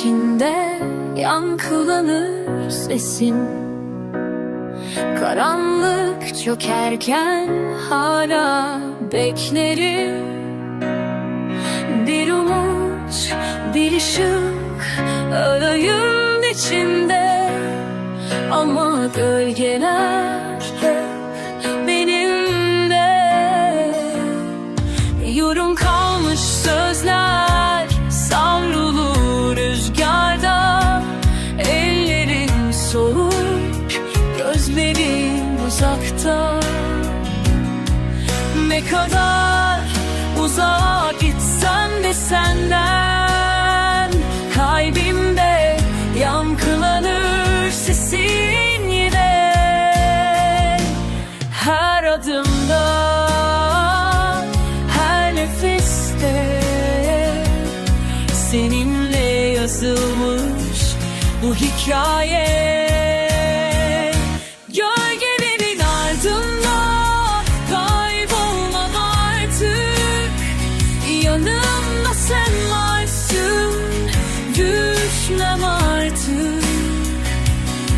içinde yankılanır sesin Karanlık çökerken hala beklerim. Bir umut, bir ışık arayın içinde Ama gölgeler Ne kadar uzağa gitsen de senden Kalbimde yankılanır sesin yine. Her adımda, her nefeste Seninle yazılmış bu hikaye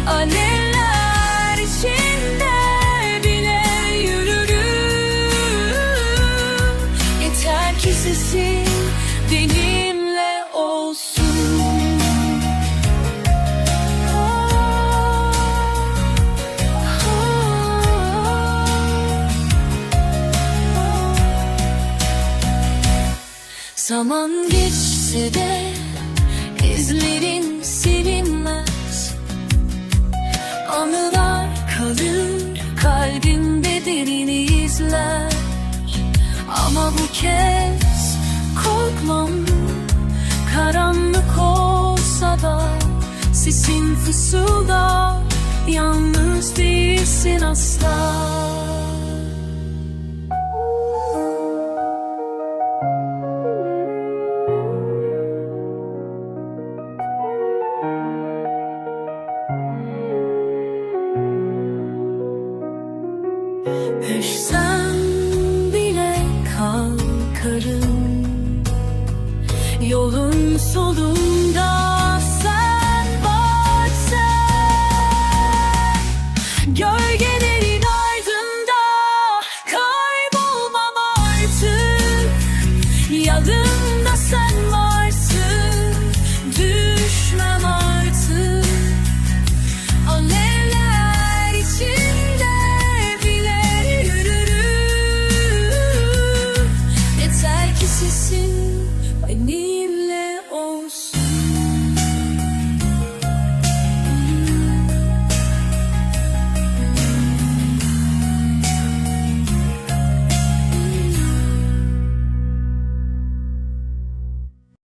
Alevler içinde bile yürürüm. Yeter ki sesin benimle olsun. Zaman geçse de izlerin silinmez bu kez korkmam. Karanlık olsa da sesin fısıldar. Yalnız değilsin asla. Hüsnü Yolun solunda. Sen var sen. Gölgelerin kaybolmam artık. Yadım